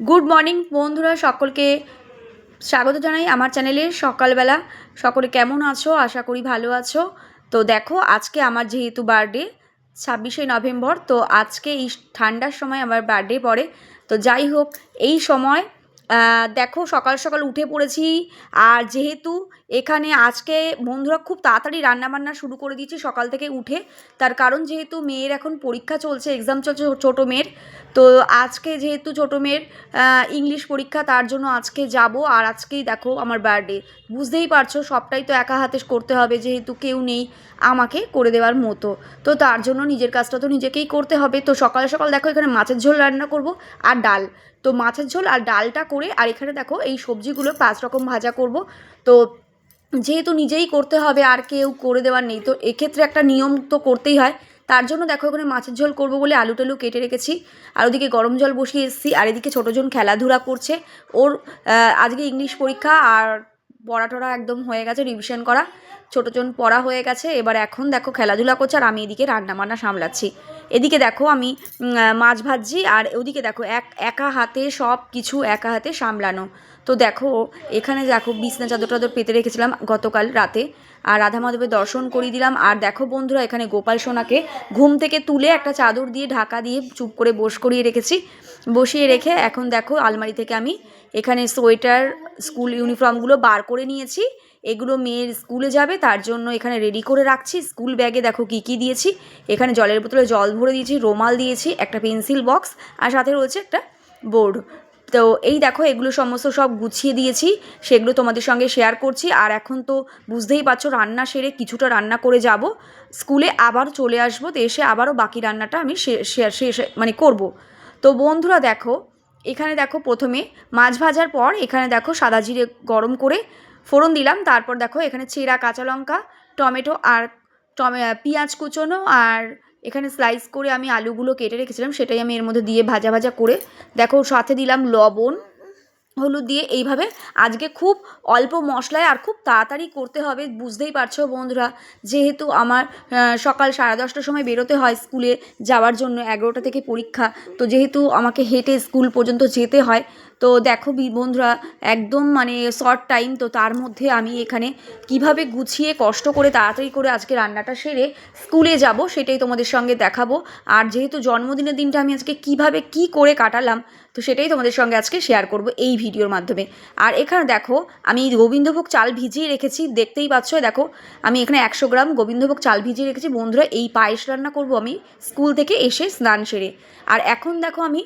Good morning বন্ধুরা, সকলকে স্বাগত জানাই আমার চ্যানেলে সকালবেলা। সকলে কেমন আছো? আশা করি ভালো আছো। তো দেখো, আজকে আমার যেহেতু বার্থডে ছাব্বিশে নভেম্বর, তো আজকে এই ঠান্ডার সময় আমার বার্থডে পড়ে। তো যাই হোক, এই সময় দেখো, সকাল সকাল উঠে পড়েছি। আর যেহেতু এখানে আজকে বন্ধুরা খুব তাড়াতাড়ি রান্নাবান্না শুরু করে দিয়েছি সকাল থেকে উঠে। তার কারণ যেহেতু মেয়ের এখন পরীক্ষা চলছে এক্সাম চলছে, ছোটো মেয়ের। তো আজকে যেহেতু ছোটো মেয়ের ইংলিশ পরীক্ষা, তার জন্য আজকে যাব। আর আজকেই দেখো আমার বার্থডে বুঝতেই পারছ, সবটাই তো একা হাতে করতে হবে, যেহেতু কেউ নেই আমাকে করে দেওয়ার মতো। তো তার জন্য নিজের কাজটা তো নিজেকেই করতে হবে। তো সকাল সকাল দেখো এখানে মাছের ঝোল রান্না করব আর ডাল। তো মাছের ঝোল আর ডালটা করে, আর এখানে দেখো এই সবজিগুলো পাঁচ রকম ভাজা করব। তো যেহেতু নিজেই করতে হবে, আর কেউ করে দেওয়ার নেই। তো এক্ষেত্রে একটা নিয়ম তো করতেই হয়। তার জন্য দেখো এখানে মাছের ঝোল করব বলে আলু টালু কেটে রেখেছি। আর ওদিকে গরম জল বসিয়ে এসেছি। আর এদিকে ছোটোজন খেলাধুলা করছে। ওর আজকে ইংলিশ পরীক্ষা আর পড়া একদম হয়ে গেছে রিভিশন করা। ছোটো জন পড়া হয়ে গেছে, এবার এখন দেখো খেলাধুলা করছে আর আমি এদিকে রান্না বান্না সামলাচ্ছি। এদিকে দেখো আমি মাছ ভাজছি আর ওদিকে দেখো এক, একা হাতে সব কিছু একা হাতে সামলানো। তো দেখো, এখানে দেখো বিছনা চাদর টাদর পেতে রেখেছিলাম গতকাল রাতে আর রাধা মাধবের দর্শন করিয়ে দিলাম। আর দেখো বন্ধুরা, এখানে গোপাল সোনাকে ঘুম থেকে তুলে একটা চাদর দিয়ে ঢাকা দিয়ে চুপ করে বস করিয়ে রেখেছি। বসিয়ে রেখে এখন দেখো আলমারি থেকে আমি এখানে সোয়েটার, স্কুল ইউনিফর্মগুলো বার করে নিয়েছি। এগুলো মেয়ের স্কুলে যাবে, তার জন্য এখানে রেডি করে রাখছি। স্কুল ব্যাগে দেখো কী কী দিয়েছি। এখানে জলের বোতলে জল ভরে দিয়েছি, রোমাল দিয়েছি, একটা পেন্সিল বক্স আর সাথে রয়েছে একটা বোর্ড তো এই দেখো, এগুলো সমস্ত সব গুছিয়ে দিয়েছি, সেগুলো তোমাদের সঙ্গে শেয়ার করছি। আর এখন তো বুঝতেই পারছ, রান্না সেরে কিছুটা রান্না করে যাব। স্কুলে আবার চলে আসব, তো এসে আবারও বাকি রান্নাটা আমি শেয়ার শেষ মানে করব। তো বন্ধুরা দেখো, এখানে দেখো প্রথমে মাছ ভাজার পর এখানে দেখো সাদা জিরে গরম করে ফোড়ন দিলাম, তারপর দেখো এখানে চেরা, কাঁচা লঙ্কা, টমেটো আর টমে পেঁয়াজ কুচোনো আর এখানে স্লাইস করে আমি আলুগুলো কেটে রেখেছিলাম, সেটাই আমি এর মধ্যে দিয়ে ভাজা ভাজা করে দেখো সাথে দিলাম লবণ, হলুদ দিয়ে এইভাবে আজকে খুব অল্প মশলায় আর খুব তাড়াতাড়ি করতে হবে, বুঝতেই পারছ বন্ধুরা? যেহেতু আমার সকাল সাড়ে দশটার সময় বেরোতে হয় স্কুলে যাওয়ার জন্য, এগারোটা থেকে পরীক্ষা, তো যেহেতু আমাকে হেঁটে স্কুল পর্যন্ত যেতে হয় তো দেখো বন্ধুরা, একদম মানে শর্ট টাইম তো তার মধ্যে আমি এখানে কীভাবে গুছিয়ে, কষ্ট করে, তাড়াতাড়ি করে আজকে রান্নাটা সেরে স্কুলে যাব সেটাই তোমাদের সঙ্গে দেখাবো। আর যেহেতু জন্মদিনের দিনটা আমি আজকে কীভাবে কি করে কাটালাম, তো সেটাই তোমাদের সঙ্গে আজকে শেয়ার করব এই ভিডিওর মাধ্যমে। আর এখানে দেখো, আমি গোবিন্দভোগ চাল ভিজিয়ে রেখেছি, দেখতেই পাচ্ছ, দেখো, আমি এখানে একশো গ্রাম গোবিন্দভোগ চাল ভিজিয়ে রেখেছি। বন্ধুরা, এই পায়েস রান্না করব আমি স্কুল থেকে এসে স্নান সেরে। আর এখন দেখো আমি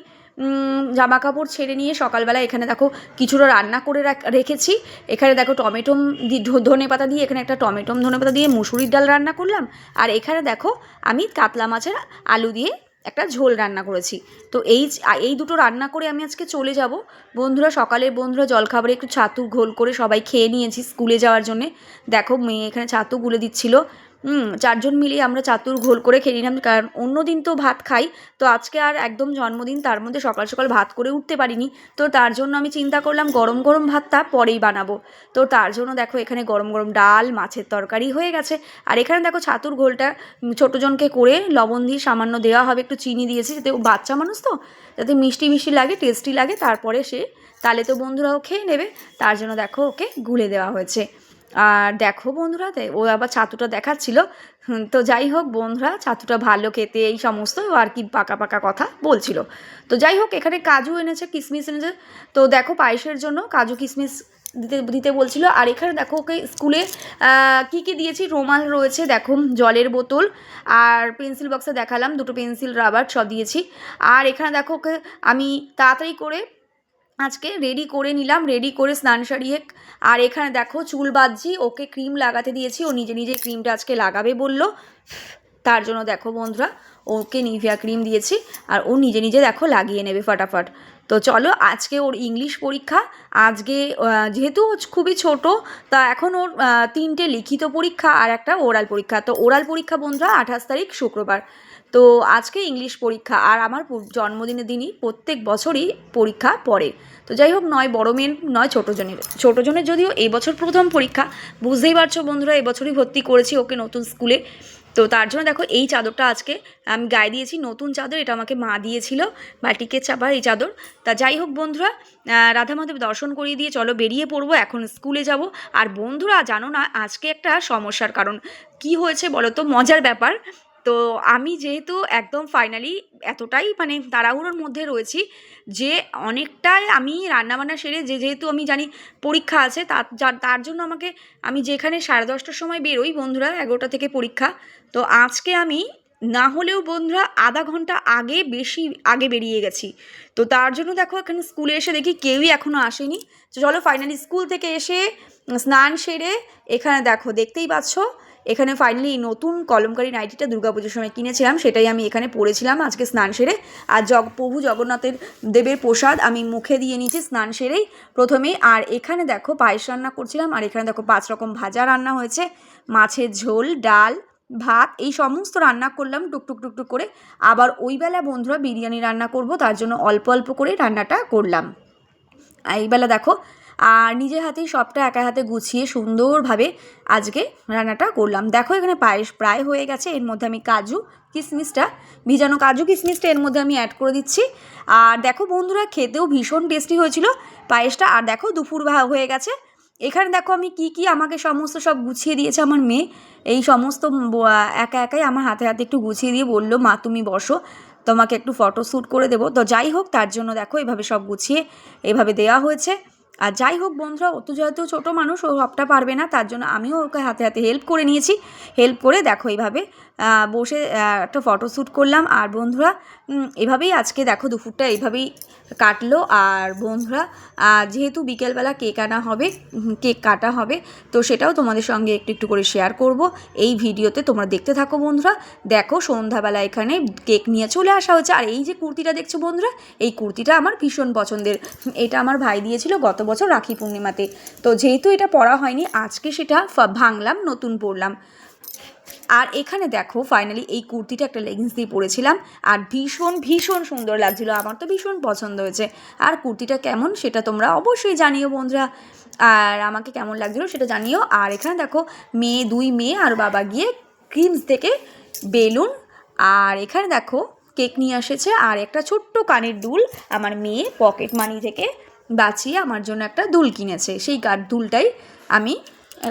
জামা কাপড় ছেড়ে নিয়ে সকালবেলা এখানে দেখো কিছুটা রান্না করে রাখ- রেখেছি। এখানে দেখো ধ- ধনে পাতা দিয়ে এখানে একটা টমেটো ধনে পাতা দিয়ে মুসুরির ডাল রান্না করলাম। আর এখানে দেখো আমি কাতলা মাছের আলু দিয়ে একটা ঝোল রান্না করেছি। তো এই এই দুটো রান্না করে আমি আজকে চলে যাব। বন্ধুরা সকালে বন্ধুরা জলখাবারে একটু ছাতু ঘোল করে সবাই খেয়ে নিয়েছি স্কুলে যাওয়ার জন্যে। দেখো মেয়ে এখানে ছাতু গুলে দিচ্ছিল। চারজন মিলিয়ে আমরা চাতুর ঘোল করে খেয়ে নিলাম কারণ অন্য দিন তো ভাত খাই তো আজকে আর একদম জন্মদিন তার মধ্যে সকাল সকাল ভাত করে উঠতে পারিনি তো তার জন্য আমি চিন্তা করলাম গরম গরম ভাতটা পরেই বানাবো। তো তার জন্য দেখো এখানে গরম গরম ডাল মাছের তরকারি হয়ে গেছে আর এখানে দেখো ছাতুর ঘোলটা উম, ছোটো জনকে করে লবণ দিয়ে সামান্য দেওয়া হবে একটু চিনি দিয়েছি যাতে বাচ্চা মানুষ তো যাতে মিষ্টি মিষ্টি লাগে টেস্টি লাগে তারপরে সে তাহলে তো বন্ধুরাও খেয়ে নেবে তার জন্য দেখো ওকে গুলে দেওয়া হয়েছে। আর দেখো বন্ধুরা ও আবার ছাতুটা দেখাচ্ছিল। তো যাই হোক বন্ধুরা, ছাতুটা ভালো খেতে এই সমস্ত আর কি পাকা পাকা কথা বলছিল। তো যাই হোক, এখানে কাজু এনেছে কিশমিশ এনেছে। তো দেখো পায়েসের জন্য কাজু কিশমিশ দিতে দিতে বলছিল। আর এখানে দেখো ওকে স্কুলে কি কি দিয়েছি? রোমাল রয়েছে, দেখো জলের বোতল আর পেন্সিল বক্সে দেখালাম, দুটো পেন্সিল, রাবার সব দিয়েছি। আর এখানে দেখো ওকে আমি তাড়াতাড়ি করে আজকে রেডি করে নিলাম রেডি করে স্নান সারিয়ে আর এখানে দেখো চুল বাঁধছি, ওকে ক্রিম লাগাতে দিয়েছি, ও নিজে নিজে ক্রিমটা আজকে লাগাবে বলল। তার জন্য দেখো বন্ধুরা, ওকে নিভিয়া ক্রিম দিয়েছি, আর ও নিজে নিজে দেখো লাগিয়ে নেবে ফাটাফাট। তো চলো, আজকে ওর ইংলিশ পরীক্ষা, আজকে যেহেতু ও খুবই ছোট, তা এখন ওর তিনটে লিখিত পরীক্ষা আর একটা ওরাল পরীক্ষা। তো ওরাল পরীক্ষা বন্ধুরা আঠাশ তারিখ শুক্রবার। তো আজকে ইংলিশ পরীক্ষা আর আমার জন্মদিনের দিনই প্রত্যেক বছরই পরীক্ষা পড়ে। তো যাই হোক, নয় বড় মেয়ের নয় ছোটো জনের ছোটো জনের যদিও এই বছর প্রথম পরীক্ষা, বুঝতেই পারছ বন্ধুরা এবছরই ভর্তি করেছি ওকে নতুন স্কুলে। তো তার জন্য দেখো, এই চাদরটা আজকে আমি গায়ে দিয়েছি, নতুন চাদর, এটা আমাকে মা দিয়েছিল, বাটিকের চাপার এই চাদর। তা যাই হোক বন্ধুরা রাধা মাধব দর্শন করিয়ে দিয়ে চলো বেরিয়ে পড়ব, এখন স্কুলে যাব। আর বন্ধুরা, জানো না, আজকে একটা সমস্যার কারণ। কি হয়েছে বলো তো? মজার ব্যাপার। তো আমি যেহেতু একদম ফাইনালি এতটাই মানে তাড়াহুড়োর মধ্যে রয়েছি যে অনেকটাই আমি রান্নাবান্না সেরে যে যেহেতু আমি জানি পরীক্ষা আছে তার তার জন্য আমাকে আমি যেখানে সাড়ে দশটার সময় বেরোই বন্ধুরা এগারোটা থেকে পরীক্ষা। তো আজকে আমি না হলেও বন্ধুরা আধা ঘণ্টা আগে বেশি আগে বেরিয়ে গেছি। তো তার জন্য দেখো এখানে স্কুলে এসে দেখি কেউই এখনও আসেনি। তো চলো ফাইনালি স্কুল থেকে এসে স্নান সেরে এখানে দেখো দেখতেই পাচ্ছ এখানে ফাইনালি নতুন কলমকারি নাইটিটা দুর্গাপুজোর সময় কিনেছিলাম, সেটাই আমি এখানে পরেছিলাম আজকে স্নান সেরে। আর জগ, প্রভু জগন্নাথের দেবের প্রসাদ আমি মুখে দিয়ে নিয়েছি স্নান সেরেই প্রথমেই। আর এখানে দেখো পায়েস রান্না করছিলাম, আর এখানে দেখো পাঁচ রকম ভাজা রান্না হয়েছে। মাছের ঝোল, ডাল, ভাত, এই সমস্ত রান্না করলাম টুকটুক টুকটুক করে। আবার ওই বেলা বন্ধুরা বিরিয়ানি রান্না করব, তার জন্য অল্প অল্প করে রান্নাটা করলাম। আর এই বেলা দেখো আর নিজের হাতেই সবটা একা হাতে গুছিয়ে সুন্দরভাবে আজকে রান্নাটা করলাম। দেখো এখানে পায়েস প্রায় হয়ে গেছে, এর মধ্যে আমি কাজু কিশমিশটা ভিজানো কাজু কিশমিশটা এর মধ্যে আমি অ্যাড করে দিচ্ছি। আর দেখো বন্ধুরা, খেতেও ভীষণ টেস্টি হয়েছিল পায়েসটা। আর দেখো দুপুর ভা- হয়ে গেছে। এখানে দেখো আমি কি কি আমাকে সমস্ত সব গুছিয়ে দিয়েছে আমার মেয়ে। এই সমস্ত একা একাই আমার হাতে হাতে একটু গুছিয়ে দিয়ে বলল, মা, তুমি বসো, তোমাকে একটু ফটো শ্যুট করে দেবো। তো যাই হোক, তার জন্য দেখো এভাবে সব গুছিয়ে এভাবে দেওয়া হয়েছে। আর যাই হোক বন্ধুরা, ও তো যেহেতু ছোটো মানুষ, ও সবটা পারবে না, তার জন্য আমিও ওকে হাতে হাতে হেল্প করে নিয়েছি। হেল্প করে দেখো এইভাবে বসে একটা ফটো শ্যুট করলাম। আর বন্ধুরা এভাবেই আজকে দেখো দুপুরটা এইভাবেই কাটলো। আর বন্ধুরা যেহেতু বিকেলবেলা কেক আনা হবে কেক কাটা হবে, তো সেটাও তোমাদের সঙ্গে একটু একটু করে শেয়ার করব। এই ভিডিওতে তোমরা দেখতে থাকো বন্ধুরা। দেখো সন্ধ্যাবেলা এখানে কেক নিয়ে চলে আসা হয়েছে আর এই যে কুর্তিটা দেখছ বন্ধুরা, এই কুর্তিটা আমার ভীষণ পছন্দের। এটা আমার ভাই দিয়েছিল গত বছর রাখি পূর্ণিমাতে। তো যেহেতু এটা পরা হয়নি, আজকে সেটা ভাঙলাম, নতুন পরলাম আর এখানে দেখো ফাইনালি এই কুর্তিটা একটা লেগিংস দিয়ে পরেছিলাম। আর ভীষণ ভীষণ সুন্দর লাগছিল। আমার তো ভীষণ পছন্দ হয়েছে। আর কুর্তিটা কেমন সেটা তোমরা অবশ্যই জানিও বন্ধুরা। আর আমাকে কেমন লাগছিল সেটা জানিও। আর এখানে দেখো, মেয়ে, দুই মেয়ে আর বাবা গিয়ে ক্রিমস থেকে বেলুন। আর এখানে দেখো কেক নিয়ে এসেছে। আর একটা ছোট্ট কানের দুল আমার মেয়ে পকেট মানি থেকে বাঁচিয়ে আমার জন্য একটা দুল কিনেছে। সেই কাঠ দুলটাই আমি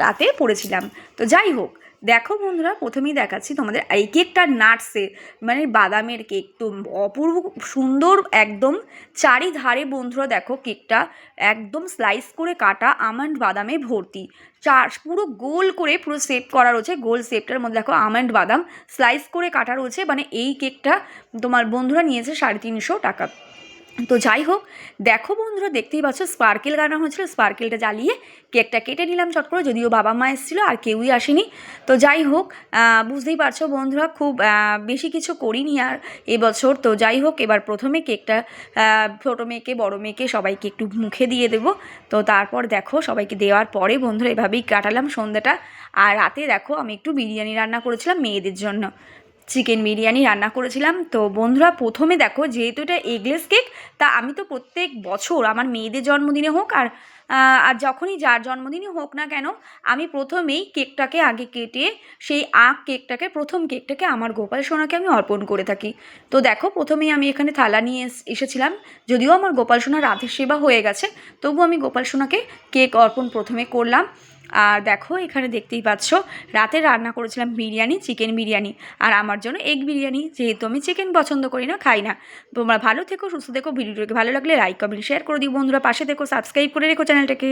রাতে পড়েছিলাম। তো যাই হোক, দেখো বন্ধুরা, প্রথমেই দেখাচ্ছি তোমাদের এই কেকটা নাটসের মানে বাদামের কেক তো অপূর্ব সুন্দর একদম চারিধারে বন্ধুরা দেখো কেকটা একদম স্লাইস করে কাটা আমন্ড বাদামে ভর্তি। চার, পুরো গোল করে পুরো শেপ করা রয়েছে, গোল শেপটার মধ্যে দেখো আমন্ড বাদাম স্লাইস করে কাটা রয়েছে। মানে এই কেকটা তোমার বন্ধুরা নিয়েছে সাড়ে তিনশো টাকা। তো যাই হোক, দেখো বন্ধুরা, দেখতেই পাচ্ছ স্পার্কেল গানা হয়েছিল। স্পার্কেলটা জ্বালিয়ে কেকটা কেটে নিলাম চট করে, যদিও বাবা মা এসেছিল আর কেউই আসেনি। তো যাই হোক বুঝতেই পারছ বন্ধুরা, খুব বেশি কিছু করিনি আর এবছর। তো যাই হোক, এবার প্রথমে কেকটা ছোটো মেয়েকে, বড় মেয়েকে সবাইকে একটু মুখে দিয়ে দেবো। তো তারপর দেখো, সবাইকে দেওয়ার পরে বন্ধুরা, এভাবেই কাটালাম সন্ধ্যাটা। আর রাতে দেখো, আমি একটু বিরিয়ানি রান্না করেছিলাম মেয়েদের জন্য। চিকেন বিরিয়ানি রান্না করেছিলাম। তো বন্ধুরা, প্রথমে দেখো, যেহেতু এটা এগলেস কেক তা আমি তো প্রত্যেক বছর আমার মেয়েদের জন্মদিনে হোক আর আর যখনই যার জন্মদিনই হোক না কেন, আমি প্রথমেই কেকটাকে আগে কেটে, সেই আখ কেকটাকে, প্রথম কেকটাকে আমার গোপাল সোনাকে আমি অর্পণ করে থাকি। তো দেখো, প্রথমেই আমি এখানে থালা নিয়ে এস- এসেছিলাম। যদিও আমার গোপাল সোনা রাধের সেবা হয়ে গেছে তবু আমি গোপাল সোনাকে কেক অর্পণ প্রথমে করলাম। আর দেখো, এখানে দেখতেই পাচ্ছ, রাতে রান্না করেছিলাম বিরিয়ানি, চিকেন বিরিয়ানি। আর আমার জন্য এগ বিরিয়ানি, যেহেতু আমি চিকেন পছন্দ করি না, খাই না। তোমরা ভালো থেকো, সুস্থ থেকো, ভিডিওটাকে ভালো লাগলে লাইক কমেন্ট শেয়ার করে দিও। বন্ধুরা, পাশে দেখো সাবস্ক্রাইব করে রেখো চ্যানেলটাকে।